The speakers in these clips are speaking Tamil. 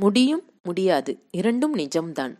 முடியும் முடியாது. இரண்டும் நிஜம்தான்.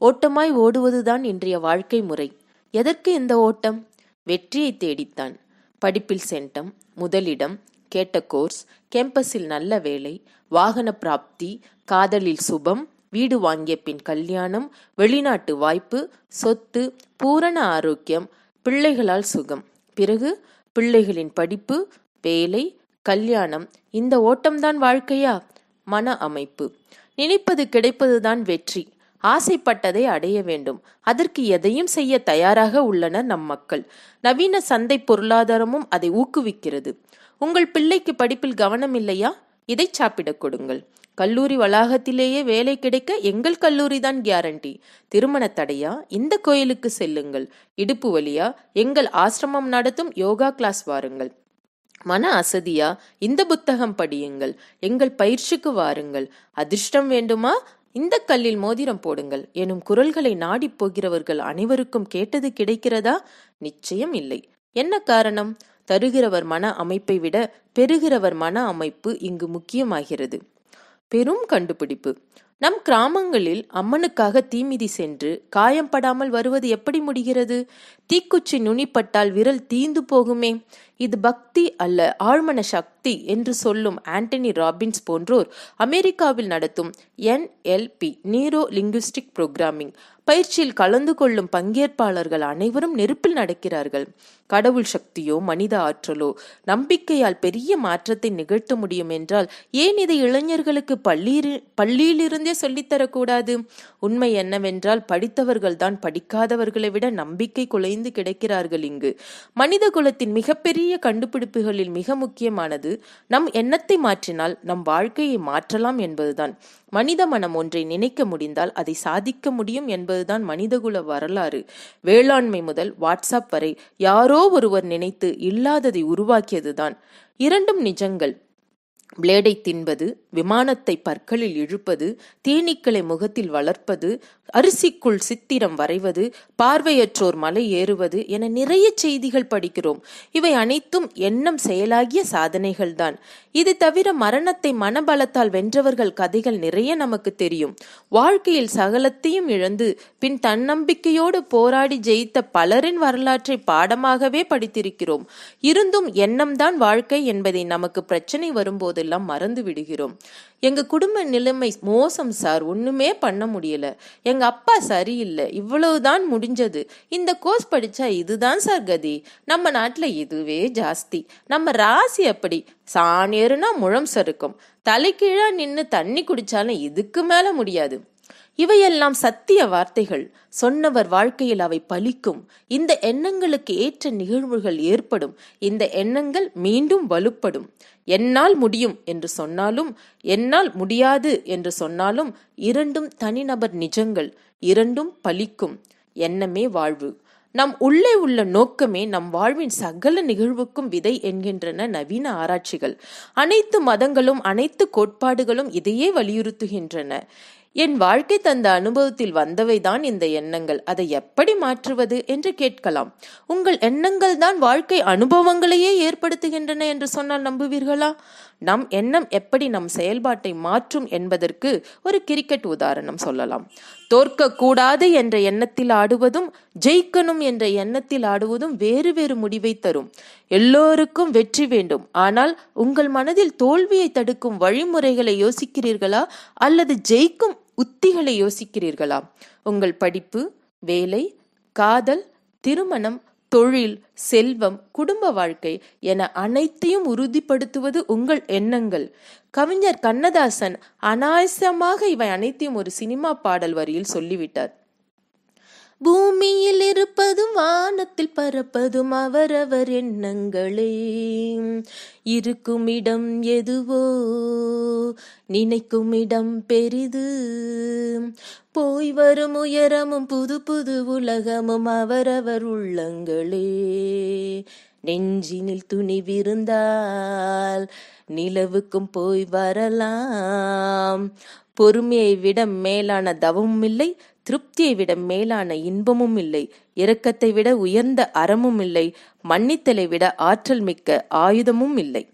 ஓட்டமாய் ஓடுவதுதான் இன்றைய வாழ்க்கை முறை. எதற்கு இந்த ஓட்டம்? வெற்றியை தேடித்தான். படிப்பில் சென்டம் முதலிடம் கேட்ட கோர்ஸ் கேம்பஸில் நல்ல வேலை வாகன பிராப்தி காதலில் சுபம் வீடு வாங்கிய பின் கல்யாணம் வெளிநாட்டு வாய்ப்பு சொத்து பூரண ஆரோக்கியம் பிள்ளைகளால் சுகம். பிறகு பிள்ளைகளின் படிப்பு வேலை கல்யாணம். இந்த ஓட்டம்தான் வாழ்க்கையா? மன அமைப்பு. நினைப்பது கிடைப்பதுதான் வெற்றி. ஆசைப்பட்டதை அடைய வேண்டும். அதற்கு எதையும் செய்ய தயாராக உள்ளனர் நம் மக்கள். நவீன சந்தை பொருளாதாரமும் அதை ஊக்குவிக்கிறது. உங்கள் பிள்ளைக்கு படிப்பில் கவனம் இல்லையா? இதை சாப்பிடக் கொடுங்கள். கல்லூரி வளாகத்திலேயே வேலை கிடைக்க எங்கள் கல்லூரி தான் கேரண்டி திருமண தடையா? இந்த கோயிலுக்கு செல்லுங்கள். இடுப்பு வழியா எங்கள் ஆசிரமம் நடத்தும் யோகா கிளாஸ் வாருங்கள். மன அசதியா? இந்த புத்தகம் படியுங்கள். எங்கள் பயிற்சிக்கு வாருங்கள். அதிர்ஷ்டம் வேண்டுமா? இந்த கல்லில் மோதிரம் போடுங்கள். எனும் குரல்களை நாடிப் போகிறவர்கள் அனைவருக்கும் கேட்டது கிடைக்கிறதா? நிச்சயம் இல்லை. என்ன காரணம்? தருகிறவர் மன அமைப்பை விட பெறுகிறவர் மன அமைப்பு இங்கு முக்கியமாகிறது. பெரும் கண்டுபிடிப்பு. நம் கிராமங்களில் அம்மனுக்காக தீமிதி சென்று காயம்படாமல் வருவது எப்படி முடிகிறது? தீக்குச்சி நுனிப்பட்டால் விரல் தீந்து போகுமே. இது பக்தி அல்ல ஆழ்மன சக்தி என்று சொல்லும் ஆண்டனி ராபின்ஸ் போன்றோர் அமெரிக்காவில் நடத்தும் என்எல்பி நீரோ லிங்குஸ்டிக் புரோகிராமிங். பயிற்சியில் கலந்து கொள்ளும் பங்கேற்பாளர்கள் அனைவரும் நெருப்பில் நடக்கிறார்கள். கடவுள் சக்தியோ மனித ஆற்றலோ நம்பிக்கையால் பெரிய மாற்றத்தை நிகழ்த்த முடியும் என்றால் ஏன் இதை இளைஞர்களுக்கு பள்ளியில் பள்ளியிலிருந்தே சொல்லித்தரக்கூடாது? உண்மை என்னவென்றால் படித்தவர்கள் தான் படிக்காதவர்களை விட நம்பிக்கை குலைந்து கிடக்கிறார்கள் இங்கு. மனித குலத்தின் மிகப்பெரிய கண்டுபிடிப்புகளில் மிக முக்கியமானது நம் எண்ணத்தை மாற்றினால் நம் வாழ்க்கையை மாற்றலாம் என்பதுதான். மனித மனம் ஒன்றை நினைக்க முடிந்தால் அதை சாதிக்க முடியும் என்பதுதான் மனிதகுல வரலாறு. வேளாண்மை முதல் வாட்ஸ்அப் வரை யாரோ ஒருவர் நினைத்து இல்லாததை உருவாக்கியதுதான். இரண்டும் நிஜங்கள். பிளேடை தின்பது விமானத்தை பற்களில் இழுப்பது தேனீக்களை முகத்தில் வளர்ப்பது அரிசிக்குள் சித்திரம் வரைவது பார்வையற்றோர் மலை ஏறுவது என நிறைய செய்திகள் படிக்கிறோம். இவை அனைத்தும் எண்ணம் செயலாகிய சாதனைகள்தான். இது தவிர மரணத்தை மனபலத்தால் வென்றவர்கள் கதைகள் நிறைய நமக்கு தெரியும். வாழ்க்கையில் சகலத்தையும் இழந்து பின் தன்னம்பிக்கையோடு போராடி ஜெயித்த பலரின் வரலாற்றை பாடமாகவே படித்திருக்கிறோம். இருந்தும் எண்ணம்தான் வாழ்க்கை என்பதை நமக்கு பிரச்சனை வரும்போது வரும்போதெல்லாம் மறந்து விடுகிறோம். எங்க குடும்ப நிலைமை மோசம் சார். ஒண்ணுமே பண்ண முடியல. எங்க அப்பா சரியில்லை. இவ்வளவுதான் முடிஞ்சது. இந்த கோர்ஸ் படிச்சா இதுதான் சார் கதி. நம்ம நாட்டுல இதுவே ஜாஸ்தி. நம்ம ராசி அப்படி. சாணேறுனா முழம் சறுக்கும். தலைக்கீழா நின்னு தண்ணி குடிச்சாலும் இதுக்கு மேல முடியாது. இவையெல்லாம் சத்திய வார்த்தைகள். சொன்னவர் வாழ்க்கையில் அவை பலிக்கும். இந்த எண்ணங்களுக்கு ஏற்ற நிகழ்வுகள் ஏற்படும். இந்த எண்ணங்கள் மீண்டும் வலுப்படும். என்னால் முடியும் என்று சொன்னாலும் என்னால் முடியாது என்று சொன்னாலும் இரண்டும் தனிநபர் நிஜங்கள். இரண்டும் பலிக்கும். எண்ணமே வாழ்வு. நம் உள்ளே உள்ள நோக்கமே நம் வாழ்வின் சகல நிகழ்வுக்கும் விதை என்கின்றன நவீன ஆராய்ச்சிகள். அனைத்து மதங்களும் அனைத்து கோட்பாடுகளும் இதையே வலியுறுத்துகின்றன. என் வாழ்க்கை தந்த அனுபவத்தில் வந்தவைதான் இந்த எண்ணங்கள். அதை எப்படி மாற்றுவது என்று கேட்கலாம். உங்கள் எண்ணங்கள் தான் வாழ்க்கை அனுபவங்களையே ஏற்படுத்துகின்றன என்று சொன்னால் நம்புவீர்களா? நம் எண்ணம் எப்படி நம் செயல்பாட்டை மாற்றும் என்பதற்கு ஒரு கிரிக்கெட் உதாரணம் சொல்லலாம். தோற்க கூடாது என்ற எண்ணத்தில் ஆடுவதும் ஜெயிக்கணும் என்ற எண்ணத்தில் ஆடுவதும் வேறு வேறு முடிவை தரும். எல்லோருக்கும் வெற்றி வேண்டும். ஆனால் உங்கள் மனதில் தோல்வியை தடுக்கும் வழிமுறைகளை யோசிக்கிறீர்களா? அல்லது ஜெயிக்கும் உத்திகளை யோசிக்கிறீர்களா? உங்கள் படிப்பு வேலை காதல் திருமணம் தொழில் செல்வம் குடும்ப வாழ்க்கை என அனைத்தையும் உறுதிப்படுத்துவது உங்கள் எண்ணங்கள். கவிஞர் கண்ணதாசன் அனாயசமாக இவை அனைத்தையும் ஒரு சினிமா பாடல் வரியில் சொல்லிவிட்டார். பூமியில் இருப்பதும் வானத்தில் பறப்பதும் அவரவர் எண்ணங்களே. இருக்கும் இடம் எதுவோ நினைக்கும் இடம் பெரிது. போய் வரும் உயரமும் புது புது உலகமும் அவரவர் உள்ளங்களே. நெஞ்சினில் துணிவிருந்தால் நிலவுக்கும் போய் வரலாம். பொறுமையை விட மேலான தவமும் இல்லை திருப்தியை விட மேலான இன்பமும் இல்லை. இரக்கத்தை விட உயர்ந்த அறமும் இல்லை மன்னித்தலை விட ஆற்றல் மிக்க ஆயுதமும் இல்லை.